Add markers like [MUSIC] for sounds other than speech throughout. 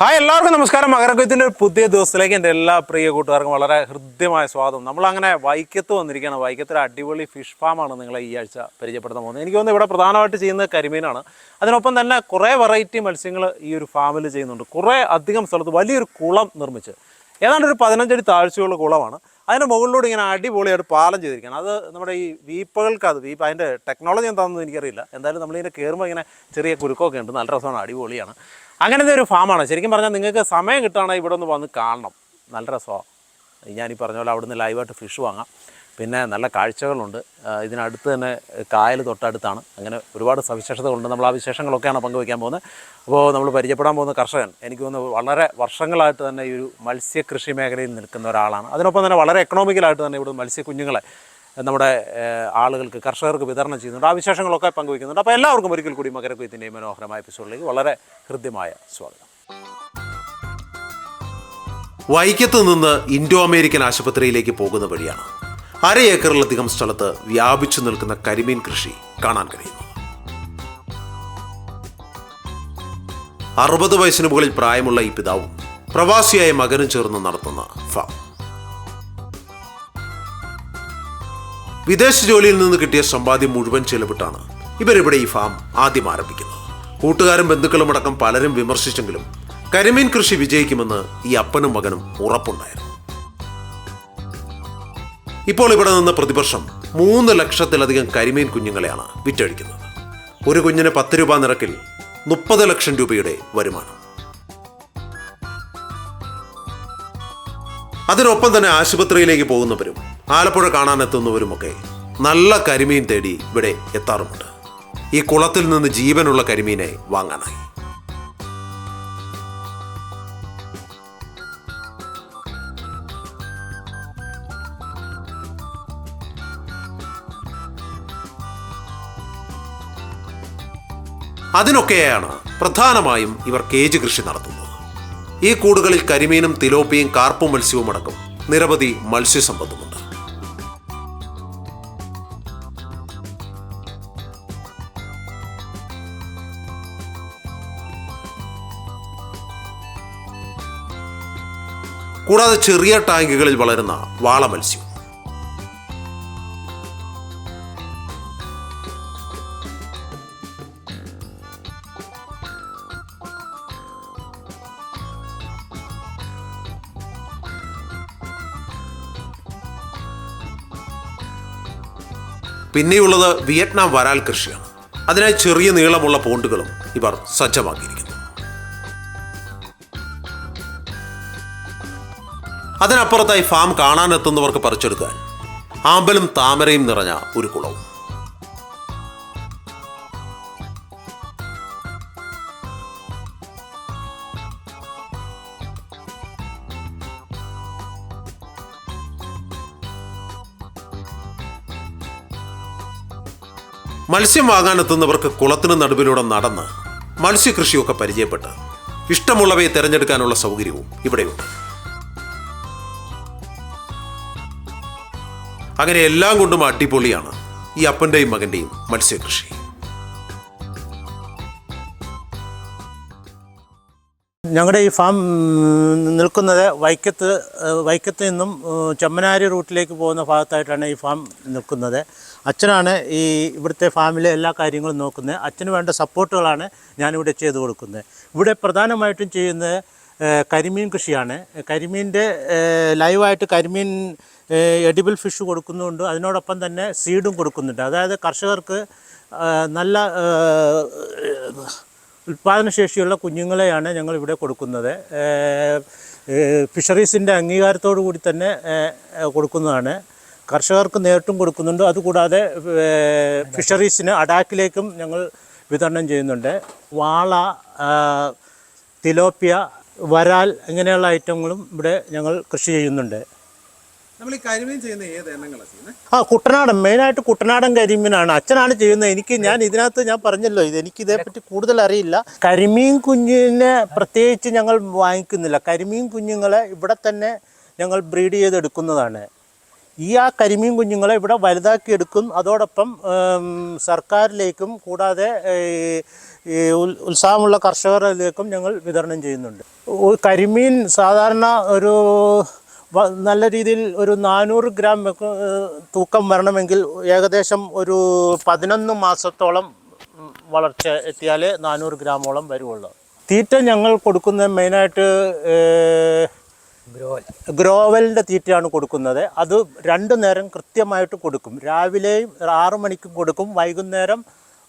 Hi എല്ലാവർക്കും നമസ്കാരം. മകരക്കൊയ്ത്തിന്റെ ഒരു പുതിയ ദിവസത്തിലേക്ക് എന്റെ എല്ലാ പ്രിയ കൂട്ടുകാർക്കും വളരെ ഹൃദ്യമായ സ്വാദം നമ്മളങ്ങനെ വൈക്കത്ത് വന്നിരിക്കുകയാണ്. വൈക്കത്തൊരു അടിപൊളി ഫിഷ് ഫാമാണ് നിങ്ങളെ ഈ ആഴ്ച പരിചയപ്പെടുത്താൻ പോകുന്നത്. എനിക്ക് തോന്നുന്നു ഇവിടെ പ്രധാനമായിട്ട് ചെയ്യുന്നത് കരിമീനാണ്. അതിനൊപ്പം തന്നെ കുറേ വെറൈറ്റി മത്സ്യങ്ങൾ ഈ ഒരു ഫാമിൽ ചെയ്യുന്നുണ്ട്. കുറേ അധികം സ്ഥലത്ത് വലിയൊരു കുളം നിർമ്മിച്ച്. ഏതാണ്ട് ഒരു പതിനഞ്ചടി താഴ്ചയുള്ള കുളമാണ്. അതിന്റെ മുകളിലൂടെ ഇങ്ങനെ അടിപൊളിയായിട്ട് പാലം ചെയ്തിരിക്കുകയാണ്. അത് നമ്മുടെ ഈ വീപ്പകൾക്ക് അത് വീപ്പ് അതിന്റെ ടെക്നോളജി എന്താണെന്ന് എനിക്കറിയില്ല. എന്തായാലും നമ്മളിങ്ങനെ കയറുമ്പോൾ ഇങ്ങനെ ചെറിയ കുരുക്കമൊക്കെ ഉണ്ട്. നല്ല രസമാണ്. അടിപൊളിയാണ്. അങ്ങനത്തെ ഒരു ഫാമാണ്. ശരിക്കും പറഞ്ഞാൽ നിങ്ങൾക്ക് സമയം കിട്ടുകയാണെങ്കിൽ ഇവിടെ ഒന്ന് വന്ന് കാണണം. നല്ല രസമാണ് ഞാൻ ഈ പറഞ്ഞ പോലെ അവിടുന്ന് ലൈവായിട്ട് ഫിഷ് വാങ്ങാം. പിന്നെ നല്ല കാഴ്ചകളുണ്ട്. ഇതിനടുത്ത് തന്നെ കായൽ തൊട്ടടുത്താണ്. അങ്ങനെ ഒരുപാട് സവിശേഷതകളുണ്ട്. നമ്മൾ ആ വിശേഷങ്ങളൊക്കെയാണ് പങ്കുവയ്ക്കാൻ പോകുന്നത്. അപ്പോൾ നമ്മൾ പരിചയപ്പെടാൻ പോകുന്ന കർഷകൻ എനിക്ക് തോന്നുന്നു വളരെ വർഷങ്ങളായിട്ട് തന്നെ ഈ ഒരു മത്സ്യകൃഷി മേഖലയിൽ നിൽക്കുന്ന ഒരാളാണ്. അതിനൊപ്പം തന്നെ വളരെ എക്കണോമിക്കലായിട്ട് തന്നെ ഇവിടെ മത്സ്യക്കുഞ്ഞുങ്ങളെ നമ്മുടെ ആളുകൾക്ക് കർഷകർക്ക് വിതരണം ചെയ്യുന്നുണ്ട്. ആ വിശേഷങ്ങളൊക്കെ പങ്കുവയ്ക്കുന്നുണ്ട്. അപ്പോൾ എല്ലാവർക്കും ഒരിക്കൽ കൂടി മകരക്കൊയ്ത്തിന്റെയും മനോഹരമായ എപ്പിസോഡിലേക്ക് വളരെ ഹൃദ്യമായ സ്വാഗതം. വൈക്കത്ത് നിന്ന് ഇൻഡോ അമേരിക്കൻ ആശുപത്രിയിലേക്ക് പോകുന്ന വഴിയാണ്. അര ഏക്കറിലധികം സ്ഥലത്ത് വ്യാപിച്ചു നിൽക്കുന്ന കരിമീൻ കൃഷി കാണാൻ കഴിയുന്നു. അറുപത് വയസ്സിന് മുകളിൽ പ്രായമുള്ള ഈ പിതാവും പ്രവാസിയായ മകനും ചേർന്ന് നടത്തുന്ന ഫാം. വിദേശ ജോലിയിൽ നിന്ന് കിട്ടിയ സമ്പാദ്യം മുഴുവൻ ചെലവിട്ടാണ് ഇവരിവിടെ ഈ ഫാം ആദ്യം ആരംഭിക്കുന്നത്. കൂട്ടുകാരും ബന്ധുക്കളും അടക്കം പലരും വിമർശിച്ചെങ്കിലും കരിമീൻ കൃഷി വിജയിക്കുമെന്ന് ഈ അപ്പനും മകനും ഉറപ്പുണ്ടായിരുന്നു. ഇപ്പോൾ ഇവിടെ നിന്ന് പ്രതിവർഷം മൂന്ന് ലക്ഷത്തിലധികം കരിമീൻ കുഞ്ഞുങ്ങളെയാണ് വിറ്റഴിക്കുന്നത്. ഒരു കുഞ്ഞിന് പത്ത് രൂപ നിരക്കിൽ മുപ്പത് ലക്ഷം രൂപയുടെ വരുമാനം. അതിനൊപ്പം തന്നെ ആശുപത്രിയിലേക്ക് പോകുന്നവരും ആലപ്പുഴ കാണാനെത്തുന്നവരുമൊക്കെ നല്ല കരിമീൻ തേടി ഇവിടെ എത്താറുമുണ്ട്. ഈ കുളത്തിൽ നിന്ന് ജീവനുള്ള കരിമീനെ വാങ്ങാനായി. അതിനൊക്കെയാണ് പ്രധാനമായും ഇവർ കേജ് കൃഷി നടത്തുന്നത്. ഈ കൂടുകളിൽ കരിമീനും തിലോപ്പിയും കാർപ്പും മത്സ്യവും അടക്കം നിരവധി മത്സ്യസമ്പത്തുമുണ്ട്. കൂടാതെ ചെറിയ ടാങ്കുകളിൽ വളരുന്ന വാള മത്സ്യം. പിന്നെയുള്ളത് വിയറ്റ്നാം വരാൽ കൃഷിയാണ്. അതിനായി ചെറിയ നീളമുള്ള പോണ്ടുകളും ഇവർ സജ്ജമാക്കിയിരിക്കുന്നു. അതിനപ്പുറത്തായി ഫാം കാണാനെത്തുന്നവർക്ക് പറിച്ചെടുക്കാൻ ആമ്പലും താമരയും നിറഞ്ഞ ഒരു കുളവും. മത്സ്യം വാങ്ങാനെത്തുന്നവർക്ക് കുളത്തിന് നടുവിലൂടെ നടന്ന് മത്സ്യകൃഷിയൊക്കെ പരിചയപ്പെട്ട് ഇഷ്ടമുള്ളവയെ തിരഞ്ഞെടുക്കാനുള്ള സൗകര്യവും ഇവിടെയുണ്ട്. അങ്ങനെ എല്ലാം കൊണ്ടും അടിപൊളിയാണ് ഈ അപ്പന്റെയും മകന്റെയും മത്സ്യകൃഷി. ഞങ്ങളുടെ ഈ ഫാം നിൽക്കുന്നത് വൈക്കത്ത് വൈക്കത്ത് നിന്നും ചമ്മനാരി റൂട്ടിലേക്ക് പോകുന്ന ഭാഗത്തായിട്ടാണ് ഈ ഫാം നിൽക്കുന്നത്. അച്ഛനാണ് ഈ ഇവിടുത്തെ ഫാമിലെ എല്ലാ കാര്യങ്ങളും നോക്കുന്നത്. അച്ഛന് വേണ്ട സപ്പോർട്ടുകളാണ് ഞാനിവിടെ ചെയ്തു കൊടുക്കുന്നത്. ഇവിടെ പ്രധാനമായിട്ടും ചെയ്യുന്നത് കരിമീൻ കൃഷിയാണ്. കരിമീന്റെ ലൈവായിട്ട് കരിമീൻ എഡിബിൾ ഫിഷ് കൊടുക്കുന്നുണ്ട്. അതിനോടൊപ്പം തന്നെ സീഡും കൊടുക്കുന്നുണ്ട്. അതായത് കർഷകർക്ക് നല്ല ഉൽപ്പാദനശേഷിയുള്ള കുഞ്ഞുങ്ങളെയാണ് ഞങ്ങൾ ഇവിടെ കൊടുക്കുന്നത്. ഫിഷറീസിന്റെ അംഗീകാരത്തോടു കൂടി തന്നെ കൊടുക്കുന്നതാണ്. കർഷകർക്ക് നേരിട്ടും കൊടുക്കുന്നുണ്ട്. അതുകൂടാതെ ഫിഷറീസിന് അഡാക്കിലേക്കും ഞങ്ങൾ വിതരണം ചെയ്യുന്നുണ്ട്. വാള തിലോപ്പിയ വരാൽ ഇങ്ങനെയുള്ള ഐറ്റങ്ങളും ഇവിടെ ഞങ്ങൾ കൃഷി ചെയ്യുന്നുണ്ട്. നമ്മൾ ഈ കരിമീൻ ചെയ്യുന്ന ഏത് എണ്ണങ്ങളാണ് ചെയ്യുന്നത് ആ കുട്ടനാടൻ. മെയിനായിട്ട് കുട്ടനാടൻ കരിമീനാണ്. അച്ഛനാണ് ചെയ്യുന്നത്. എനിക്ക് ഞാൻ ഇതിനകത്ത് ഞാൻ പറഞ്ഞല്ലോ ഇത് എനിക്ക് ഇതേപ്പറ്റി കൂടുതൽ അറിയില്ല. കരിമീൻ കുഞ്ഞിനെ പ്രത്യേകിച്ച് ഞങ്ങൾ വാങ്ങിക്കുന്നില്ല. കരിമീൻ കുഞ്ഞുങ്ങളെ ഇവിടെ തന്നെ ഞങ്ങൾ ബ്രീഡ് ചെയ്തെടുക്കുന്നതാണ്. ഈ ആ കരിമീൻ കുഞ്ഞുങ്ങളെ ഇവിടെ വലുതാക്കി എടുക്കും. അതോടൊപ്പം സർക്കാരിലേക്കും കൂടാതെ ഈ, ഉത്സാഹമുള്ള കർഷകരിലേക്കും ഞങ്ങൾ വിതരണം ചെയ്യുന്നുണ്ട്. കരിമീൻ സാധാരണ ഒരു നല്ല രീതിയിൽ ഒരു നാനൂറ് ഗ്രാം തൂക്കം വരണമെങ്കിൽ ഏകദേശം ഒരു പതിനൊന്ന് മാസത്തോളം വളർച്ച എത്തിയാലേ നാനൂറ് ഗ്രാമോളം വരുവുള്ളൂ. തീറ്റ ഞങ്ങൾ കൊടുക്കുന്ന മെയിനായിട്ട് ഗ്രോവൽ. ഗ്രോവലിന്റെ തീറ്റയാണ് കൊടുക്കുന്നത്. അത് രണ്ടു നേരം കൃത്യമായിട്ട് കൊടുക്കും. രാവിലെയും ആറു മണിക്കും കൊടുക്കും. വൈകുന്നേരം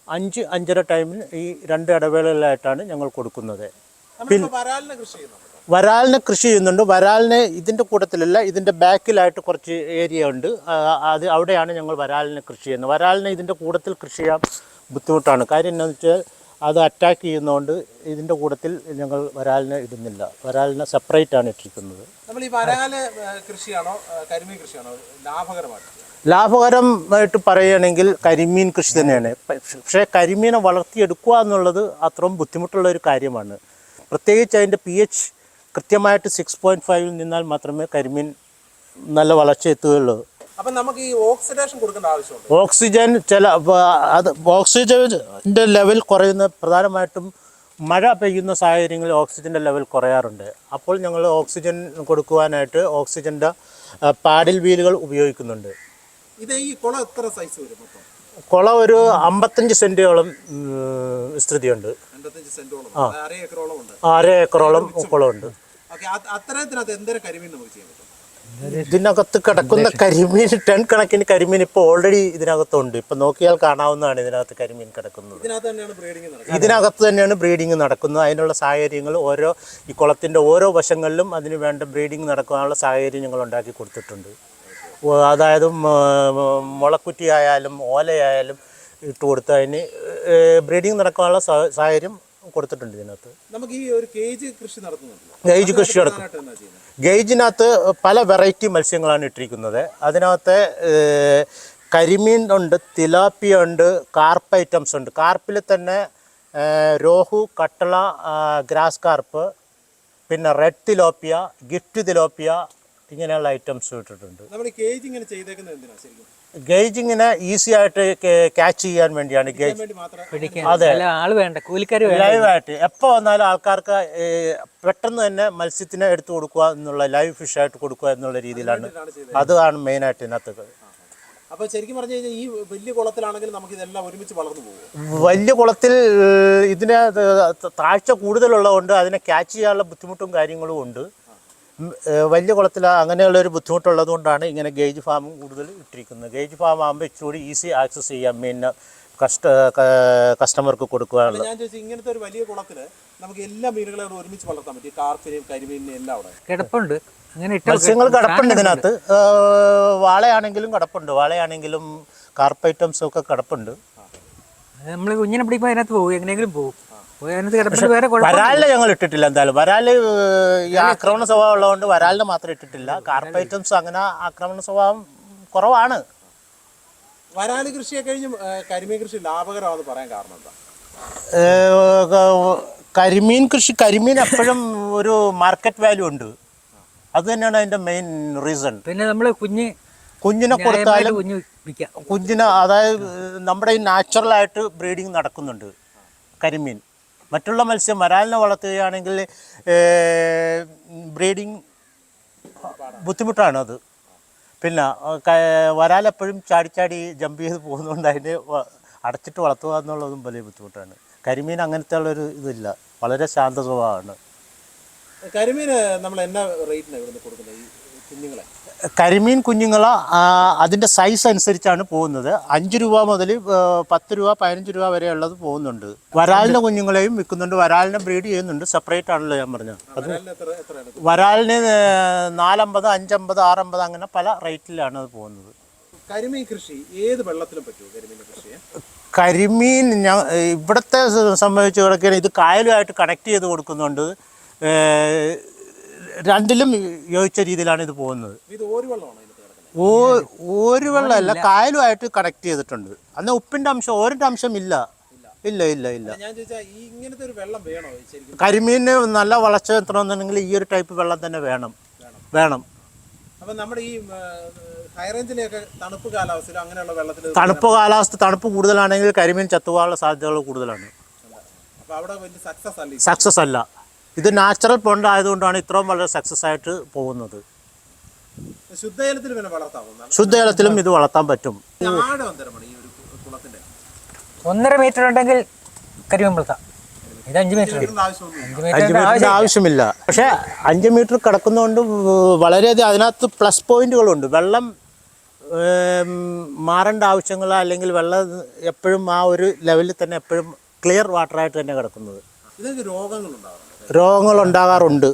അഞ്ച് അഞ്ചര ടൈമിൽ ഈ രണ്ട് ഇടവേളകളിലായിട്ടാണ് ഞങ്ങൾ കൊടുക്കുന്നത്. നമ്മളിപ്പോ വരാലിനെ കൃഷി ചെയ്യുന്നുണ്ട്. വരാലിനെ ഇതിന്റെ കൂട്ടത്തിലല്ല ഇതിന്റെ ബാക്കിലായിട്ട് കുറച്ച് ഏരിയ ഉണ്ട്. അത് അവിടെയാണ് ഞങ്ങൾ വരാലിനെ കൃഷി ചെയ്യുന്നത്. വരാലിനെ ഇതിന്റെ കൂട്ടത്തിൽ കൃഷി ചെയ്യാൻ ബുദ്ധിമുട്ടാണ്. കാര്യം എന്താണെന്ന് വെച്ചാൽ അത് അറ്റാക്ക് ചെയ്യുന്നതുകൊണ്ട് ഇതിന്റെ കൂട്ടത്തിൽ ഞങ്ങൾ വരാലിനെ ഇടുന്നില്ല. വരാലിനെ സെപ്പറേറ്റ് ആണ് ഇട്ടിരിക്കുന്നത്. നമ്മൾ ഈ വരാൽ കൃഷിയാണോ കരിമീൻ കൃഷിയാണോ ലാഭകരമായിട്ട്? പറയുകയാണെങ്കിൽ കരിമീൻ കൃഷി തന്നെയാണ്. പക്ഷേ കരിമീനെ വളർത്തിയെടുക്കുക എന്നുള്ളത് അത്രയും ബുദ്ധിമുട്ടുള്ള ഒരു കാര്യമാണ്. പ്രത്യേകിച്ച് അതിന്റെ പി എച്ച് കൃത്യമായിട്ട് സിക്സ് പോയിന്റ് ഫൈവിൽ നിന്നാൽ മാത്രമേ കരിമീൻ നല്ല വളർച്ച എത്തുകയുള്ളൂ. അപ്പം നമുക്ക് ഈ ഓക്സിഡേഷൻ കൊടുക്കേണ്ട ആവശ്യമുണ്ട്. ഓക്സിജൻ ചില അത് ഓക്സിജന്റെ ലെവൽ കുറയുന്ന പ്രധാനമായിട്ടും മഴ പെയ്യുന്ന സാഹചര്യങ്ങളിൽ ഓക്സിജന്റെ ലെവൽ കുറയാറുണ്ട്. അപ്പോൾ ഞങ്ങൾ ഓക്സിജൻ കൊടുക്കുവാനായിട്ട് ഓക്സിജന്റെ പാഡിൽ വീലുകൾ ഉപയോഗിക്കുന്നുണ്ട്. ഇത് ഈ കുളം എത്ര സൈസ് വരും മൊത്തം? കുളം ഒരു അമ്പത്തഞ്ച് വിസ്തൃതിയുണ്ട് സെന്റോളം. ഉണ്ട്. അര ഏക്കറോളം കുളമുണ്ട്. ഓക്കെ അത്തരത്തിനകത്ത് എന്തേരം കരിമീൻ നമുക്ക് ചെയ്യാൻ പറ്റും? ഇതിനകത്ത് കിടക്കുന്ന കരിമീൻ ടൺ കണക്കിന് കരിമീൻ ഇപ്പോൾ ഓൾറെഡി ഇതിനകത്തുണ്ട്. ഇപ്പം നോക്കിയാൽ കാണാവുന്നതാണ് ഇതിനകത്ത് കരിമീൻ കിടക്കുന്നത്. ഇതിനകത്ത് തന്നെയാണ് ബ്രീഡിങ് നടക്കുന്നത്. അതിനുള്ള സാഹചര്യങ്ങൾ ഓരോ ഈ കുളത്തിന്റെ ഓരോ വശങ്ങളിലും അതിന് വേണ്ട ബ്രീഡിങ് നടക്കാനുള്ള സാഹചര്യം ഞങ്ങൾ ഉണ്ടാക്കി കൊടുത്തിട്ടുണ്ട്. അതായത് മുളക്കുറ്റി ആയാലും ഓലയായാലും ഇട്ട് കൊടുത്ത് അതിന് ബ്രീഡിങ് നടക്കാനുള്ള സാഹചര്യം കൊടുത്തിട്ടുണ്ട് ഇതിനകത്ത്. നമുക്ക് ഈ ഒരു കേജ് കൃഷി നടത്തുന്നുണ്ട്? ഗേജ് കൃഷി നടക്കും ഗേജിനകത്ത് പല വെറൈറ്റി മത്സ്യങ്ങളാണ് ഇട്ടിരിക്കുന്നത്. അതിനകത്ത് കരിമീൻ ഉണ്ട് തിലാപ്പിയ ഉണ്ട് കാർപ്പ് ഐറ്റംസ് ഉണ്ട്. കാർപ്പിൽ തന്നെ രോഹു കട്ടള ഗ്രാസ് കാർപ്പ് പിന്നെ റെഡ് തിലോപ്പിയ ഗിഫ്റ്റ് തിലോപ്പിയ ഇങ്ങനെയുള്ള ഐറ്റംസ് ഇട്ടിട്ടുണ്ട്. നമ്മൾ ഈ ചെയ്തേക്കുന്നത് എന്തിനാ ശരിക്കും? ഗേജിങ്ങിനെ ഈസി ആയിട്ട് ക്യാച്ച് ചെയ്യാൻ വേണ്ടിയാണ് ഗേജ്. വേണ്ടി മാത്രം അതെ. അല്ല ആൾ വേണ്ട കൂലിക്കാര് വേണ്ട ലൈവായിട്ട് എപ്പോൾ വന്നാലും ആൾക്കാർക്ക് പെട്ടെന്ന് തന്നെ മത്സ്യത്തിനെ എടുത്തു കൊടുക്കുക എന്നുള്ള ലൈവ് ഫിഷ് ആയിട്ട് കൊടുക്കുക എന്നുള്ള രീതിയിലാണ്. അതാണ് മെയിൻ ആയിട്ട് ഇതിനകത്ത്. അപ്പൊ ശരിക്കും പറഞ്ഞു കഴിഞ്ഞാൽ ഈ വലിയ കുളത്തിലാണെങ്കിൽ നമുക്ക് ഇതെല്ലാം ഒരുമിച്ച് വളർന്നു പോകും. വലിയ കുളത്തിൽ ഇതിനെ താഴ്ച കൂടുതലുള്ളതുകൊണ്ട് അതിനെ ക്യാച്ച് ചെയ്യാനുള്ള ബുദ്ധിമുട്ടും കാര്യങ്ങളും ഉണ്ട്. വലിയ കുളത്തിൽ അങ്ങനെയുള്ള ഒരു ബുദ്ധിമുട്ടുള്ളത് കൊണ്ടാണ് ഇങ്ങനെ ഗേജ് ഫാം കൂടുതൽ ഇട്ടിരിക്കുന്നത്. ഗേജ് ഫാം ആകുമ്പോൾ ഇച്ചിരി ഈസി ആക്സസ് ചെയ്യാം. മീൻ കസ്റ്റ കസ്റ്റമർക്ക് കൊടുക്കാനുള്ള ഞാൻ ചോദിച്ചു ഇങ്ങനത്തെ ഒരു വലിയ കുളത്തിൽ നമുക്ക് എല്ലാ മീനുകളും ഒരുമിച്ച് വളർത്താൻ പറ്റും. കാർപ്പിനെയും കരിമീനിനെയും എല്ലാം അവിടെ. കിടപ്പുണ്ട്. അങ്ങനെ ഇട്ട മത്സ്യങ്ങൾ കിടപ്പുണ്ട് ഇതിനകത്ത്. വാളയാണെങ്കിലും കിടപ്പുണ്ട്. വാളയാണെങ്കിലും കാർപ്പ് ഐറ്റംസും ഒക്കെ കിടപ്പുണ്ട്. നമ്മൾ കുഞ്ഞിനെ പിടിക്കുമ്പോൾ അതിനകത്ത് പോകും. എങ്ങനെയെങ്കിലും പോകും. വരാലിനെ ഞങ്ങൾ ഇട്ടിട്ടില്ല എന്തായാലും. വരാൽ ഏഹ്, ഈ ആക്രമണ സ്വഭാവം ഉള്ളതുകൊണ്ട് വരാലിനെ മാത്രം ഇട്ടിട്ടില്ല. കാർപ്പ് ഐറ്റംസ് അങ്ങനെ ആക്രമണ സ്വഭാവം കുറവാണ്. വരാൽ കൃഷിയെ കഴിഞ്ഞ് കരിമീൻ കൃഷി ലാഭകരമാണെന്ന് പറയാൻ കാരണം എന്താ? കരിമീൻ കൃഷി കരിമീൻ എപ്പോഴും ഒരു മാർക്കറ്റ് വാല്യൂ ഉണ്ട്. അത് തന്നെയാണ് അതിന്റെ മെയിൻ റീസൺ. പിന്നെ നമ്മൾ കുഞ്ഞ് കുഞ്ഞിനെ കൊടുത്താലും കുഞ്ഞ് കുഞ്ഞിനെ അതായത് നമ്മുടെ ഈ നാച്ചുറലായിട്ട് ബ്രീഡിങ് നടക്കുന്നുണ്ട് കരിമീൻ. മറ്റുള്ള മത്സ്യം വരാലിനെ വളർത്തുകയാണെങ്കിൽ ബ്രീഡിങ് ബുദ്ധിമുട്ടാണ് അത്. പിന്നെ വരാലെപ്പോഴും ചാടി ചാടി ജമ്പ് ചെയ്ത് പോകുന്നതുകൊണ്ട് അതിനെ അടച്ചിട്ട് വളർത്തുക എന്നുള്ളതും വലിയ ബുദ്ധിമുട്ടാണ്. കരിമീൻ അങ്ങനത്തെ ഉള്ളൊരു ഇതില്ല. വളരെ ശാന്ത സ്വഭാവമാണ് കരിമീൻ നമ്മൾ എന്നാ റേറ്റിനാണ് ഇവിടുന്ന് കൊടുക്കുന്നത്? കരിമീൻ കുഞ്ഞുങ്ങൾ അതിന്റെ സൈസ് അനുസരിച്ചാണ് പോകുന്നത്. അഞ്ച് രൂപ മുതൽ പത്ത് രൂപ പതിനഞ്ച് രൂപ വരെ ഉള്ളത് പോകുന്നുണ്ട്. വരാലിന്റെ കുഞ്ഞുങ്ങളെയും വിൽക്കുന്നുണ്ട്. വരാലിനെ ബ്രീഡ് ചെയ്യുന്നുണ്ട്. സെപ്പറേറ്റ് ആണല്ലോ ഞാൻ പറഞ്ഞത്. അത് വരാലിന് നാലമ്പത് അഞ്ചമ്പത് ആറമ്പത് അങ്ങനെ പല റേറ്റിലാണ് അത് പോകുന്നത്. കരിമീൻ കൃഷി ഏത് വെള്ളത്തിലും പറ്റുമോ കരിമീൻ കൃഷി കരിമീൻ ഞാൻ ഇവിടുത്തെ സംബന്ധിച്ച് കിടക്കുകയാണ് ഇത് കായലുമായിട്ട് കണക്ട് ചെയ്ത് കൊടുക്കുന്നുണ്ട്. രണ്ടിലും യോജിച്ച രീതിയിലാണ് ഇത് പോകുന്നത്. ഇത് ഒരു വെള്ളമാണോ ഓ ഒരു വെള്ളമല്ല കായലുമായിട്ട് കണക്ട് ചെയ്തിട്ടുണ്ട്. അന്ന് ഉപ്പിന്റെ അംശം ഓരിന്റെ അംശം ഇല്ല. ഇല്ല. ഇല്ല ഇല്ല ഇങ്ങനത്തെ ഒരു വെള്ളം വേണോ ശരിക്കും? കരിമീനിന് നല്ല വളർച്ച എത്തണമെന്നുണ്ടെങ്കിൽ ഈ ഒരു ടൈപ്പ് വെള്ളം തന്നെ വേണം. വേണം. അപ്പം നമ്മുടെ ഈ ഹൈറേഞ്ചിലെയൊക്കെ തണുപ്പ് കാലാവസ്ഥയിലും അങ്ങനെയുള്ള വെള്ളത്തിൽ തണുപ്പ് കാലാവസ്ഥ തണുപ്പ് കൂടുതലാണെങ്കിൽ കരിമീൻ ചത്തുപോകാനുള്ള സാധ്യതകൾ കൂടുതലാണ്. അപ്പൊ അവിടെ സക്സസ് അല്ല സക്സസ് അല്ല. ഇത് നാച്ചുറൽ പോണ്ട് ആയതുകൊണ്ടാണ് ഇത്രയും വളരെ സക്സസ് ആയിട്ട് പോകുന്നത്. ശുദ്ധജലത്തിൽ പിന്നെ വളർത്താവുന്ന ശുദ്ധജലത്തിലും ഇത് വളർത്താൻ പറ്റും. ഒന്നര മീറ്റർ ഉണ്ടെങ്കിൽ കരിമീൻ വളർത്താം ഇത് അഞ്ച് മീറ്റർ അഞ്ച് മീറ്ററിന്റെ ആവശ്യമില്ല. പക്ഷേ അഞ്ച് മീറ്റർ കിടക്കുന്നതുകൊണ്ട് വളരെയധികം അതിനകത്ത് പ്ലസ് പോയിന്റുകളുണ്ട് വെള്ളം മാറേണ്ട ആവശ്യങ്ങളോ അല്ലെങ്കിൽ വെള്ളം എപ്പോഴും ആ ഒരു ലെവലിൽ തന്നെ എപ്പോഴും ക്ലിയർ വാട്ടർ ആയിട്ട് തന്നെ കിടക്കുന്നത്. ഇതൊക്കെ രോഗങ്ങൾ ഉണ്ടാവാറുണ്ട് രോഗങ്ങൾ ഉണ്ടാകാറുണ്ട്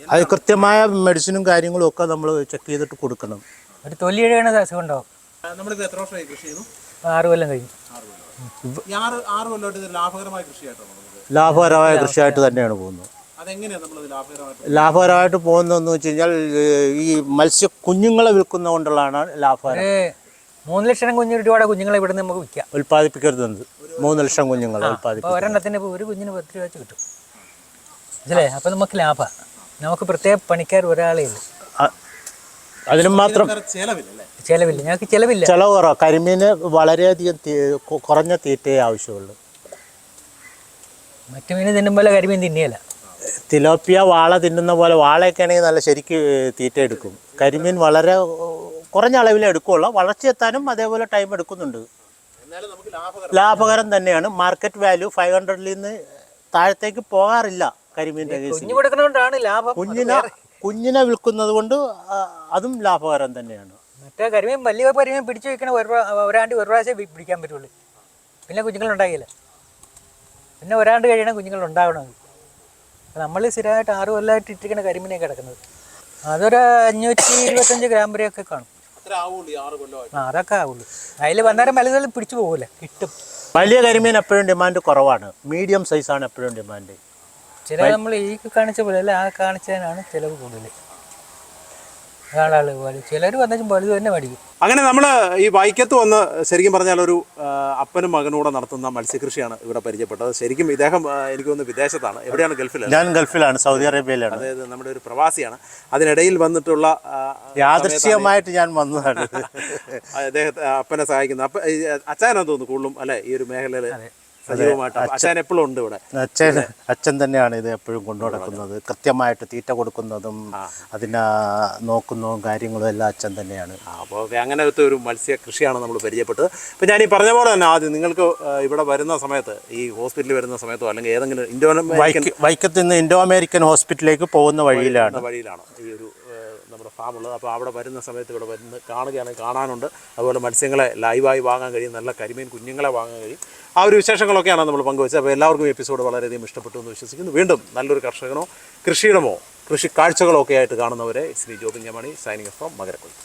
അത് കൃത്യമായ മെഡിസിനും കാര്യങ്ങളും ഒക്കെ നമ്മൾ ചെക്ക് ചെയ്തിട്ട് കൊടുക്കണം. ഒരു തൊലി എഴുകണ അസുഖം ഉണ്ടാവും നമ്മളിത് എത്ര വർഷമായി കൃഷി ചെയ്യുന്നു? ആറ് കൊല്ലം കഴിഞ്ഞു. ഈ ആറ് ആറ് കൊല്ലമായിട്ട് ഇത് ലാഭകരമായ കൃഷിയായിട്ടാണ് നമുക്ക് ലാഭകരമായ കൃഷിയായിട്ട് തന്നെയാണ് പോകുന്നത്. അതെങ്ങനെയാണ് നമ്മളത് ലാഭകരമായിട്ട് ലാഭകരമായിട്ട് പോകുന്നതെന്ന് വെച്ച് കഴിഞ്ഞാൽ ഈ മത്സ്യ കുഞ്ഞുങ്ങളെ വിൽക്കുന്ന കൊണ്ടുള്ളതാണ് ലാഭകരം. മൂന്ന് ലക്ഷം കുഞ്ഞു രൂപയുടെ കുഞ്ഞുങ്ങളെ ഇവിടുന്ന് നമുക്ക് വിൽക്കാം. ഉൽപ്പാദിപ്പിക്കരുത് മൂന്ന് ലക്ഷം കുഞ്ഞുങ്ങളെ ഉൽപ്പാദിപ്പിക്കും ഒരെണ്ണത്തിന് ഇപ്പോൾ ഒരു കുഞ്ഞിന് പത്ത് രൂപ വെച്ച് കിട്ടും. മനസ്സിലേ അപ്പോൾ നമുക്ക് ലാഭമാണ് നമുക്ക് പ്രത്യേക പണിക്കാർ ഒരാളേ ഉള്ളൂ. അ- അതിനും മാത്രം ചെലവില്ല. ഞങ്ങൾക്ക് ചിലവില്ല. ചിലവ് കുറവ്. കരിമീന് വളരെയധികം കുറഞ്ഞ തീറ്റയെ ആവശ്യമുള്ളൂ. മറ്റു മീൻ തിന്നുമ്പോൾ കരിമീൻ തിന്നിയല്ല. തിലോപ്പിയ വാള തിന്നുന്ന പോലെ വാളയൊക്കെ ആണെങ്കിൽ നല്ല ശരിക്ക് തീറ്റ എടുക്കും. കരിമീൻ വളരെ കുറഞ്ഞ അളവിലേ എടുക്കുകയുള്ളൂ വളർച്ചയെത്താനും അതേപോലെ ടൈം എടുക്കുന്നുണ്ട്. എന്നാലും നമുക്ക് ലാഭകരം ലാഭകരം തന്നെയാണ്. മാർക്കറ്റ് വാല്യൂ ഫൈവ് ഹൺഡ്രഡിൽ നിന്ന് താഴത്തേക്ക് പോകാറില്ല. കരിമീന്റെ കേസിൽ കുഞ്ഞു കൊടുക്കുന്നതുകൊണ്ടാണ് ലാഭം. കുഞ്ഞിനെ കുഞ്ഞിനെ വിൽക്കുന്നത് കൊണ്ട് ആ, അതും ലാഭകരം തന്നെയാണ്. മറ്റേ കരിമീൻ വലിയ കരിമീൻ പിടിച്ചു വെക്കണ ഒരു പ്രാ- ഒരാണ്ട് ഒരു പ്രാവശ്യം പി- പിടിക്കാൻ പറ്റുള്ളൂ. പിന്നെ കുഞ്ഞുങ്ങൾ ഉണ്ടാകില്ല. പിന്നെ ഒരാണ്ട് കഴിയണം കുഞ്ഞുങ്ങൾ ഉണ്ടാവണം നമ്മൾ സ്ഥിരമായിട്ട് ആറ് കൊല്ലമായിട്ട് ഇട്ടിരിക്കണ കരിമീനെ കിടക്കുന്നത്. അതൊരു അഞ്ഞൂറ്റി ഇരുപത്തഞ്ച് ഗ്രാം വരെയൊക്കെ കാണും. ആ അതൊക്കെ ആവുള്ളൂ. അതിൽ വന്നേരം വലുതുകൾ പിടിച്ചു പോകൂല. കിട്ടും. വലിയ കരിമീൻ എപ്പോഴും ഡിമാൻഡ് കുറവാണ്. മീഡിയം സൈസാണ് എപ്പോഴും ഡിമാൻഡ് ചില നമ്മൾ ഈ കാണിച്ച പോലെ അല്ല ആ കാണിച്ചതിനാണ് ചിലവ് കൂടുതൽ ചിലർ വലുത് തന്നെ മേടിക്കും. അങ്ങനെ നമ്മൾ ഈ വൈക്കത്ത് വന്ന് ശരിക്കും പറഞ്ഞാൽ ഒരു അപ്പനും മകനും കൂടെ നടത്തുന്ന മത്സ്യകൃഷിയാണ് ഇവിടെ പരിചയപ്പെട്ടത്. ശരിക്കും ഇദ്ദേഹം എനിക്ക് തോന്നുന്നു വിദേശത്താണ്. എവിടെയാണ് ഗൾഫിൽ ഞാൻ ഗൾഫിലാണ് സൗദി അറേബ്യയിലാണ്. അതായത് നമ്മുടെ ഒരു പ്രവാസിയാണ്. അതിനിടയിൽ വന്നിട്ടുള്ള യാദൃശ്യമായിട്ട് ഞാൻ വന്നതാണ്. [LAUGHS] അദ്ദേഹത്തെ അപ്പനെ സഹായിക്കുന്നത് അപ്പ അച്ഛനാണെന്ന് തോന്നുന്നു കൂടുതലും അല്ലെ ഈ ഒരു മേഖലയിൽ സജീവമായിട്ട്. അച്ഛൻ എപ്പോഴും ഉണ്ട് ഇവിടെ. അച്ഛൻ അച്ഛൻ തന്നെയാണ് ഇത് എപ്പോഴും കൊണ്ടു നടക്കുന്നത് കൃത്യമായിട്ട് തീറ്റ കൊടുക്കുന്നതും അതിനെ നോക്കുന്നതും കാര്യങ്ങളും എല്ലാം അച്ഛൻ തന്നെയാണ്. അപ്പോൾ ഓക്കെ അങ്ങനത്തെ ഒരു മത്സ്യ കൃഷിയാണ് നമ്മൾ പരിചയപ്പെട്ടത്. ഇപ്പം ഞാൻ ഈ പറഞ്ഞ പോലെ തന്നെ ആദ്യം നിങ്ങൾക്ക് ഇവിടെ വരുന്ന സമയത്ത് ഈ ഹോസ്പിറ്റലിൽ വരുന്ന സമയത്തോ അല്ലെങ്കിൽ ഏതെങ്കിലും ഇൻഡോ വൈക്ക വൈക്കത്ത് നിന്ന് ഇൻഡോ അമേരിക്കൻ ഹോസ്പിറ്റലിലേക്ക് പോകുന്ന വഴിയിലാണ്. വഴിയിലാണ് ഈ ഒരു ഏഹ്, നമ്മുടെ ഫാം അപ്പോൾ അവിടെ വരുന്ന സമയത്ത് ഇവിടെ വരുന്ന കാണുകയാണെങ്കിൽ കാണാനുണ്ട്. അതുപോലെ മത്സ്യങ്ങളെ ലൈവായി വാങ്ങാൻ കഴിയും. നല്ല കരിമീൻ കുഞ്ഞുങ്ങളെ വാങ്ങാൻ കഴിയും. ആ ഒരു വിശേഷങ്ങളൊക്കെയാണ് നമ്മൾ പങ്കുവച്ചത്. അപ്പോൾ എല്ലാവർക്കും എപ്പിസോഡ് വളരെയധികം ഇഷ്ടപ്പെട്ടു എന്ന് വിശ്വസിക്കുന്നു. വീണ്ടും നല്ലൊരു കർഷകനോ കൃഷിയിടമോ കൃഷി കാഴ്ചകളോ ഒക്കെ ആയിട്ട് കാണുന്നവരെ ശ്രീ ജോബിൻ ജമാണി സൈനിങ് ഫ്രോം മകരക്കുഴി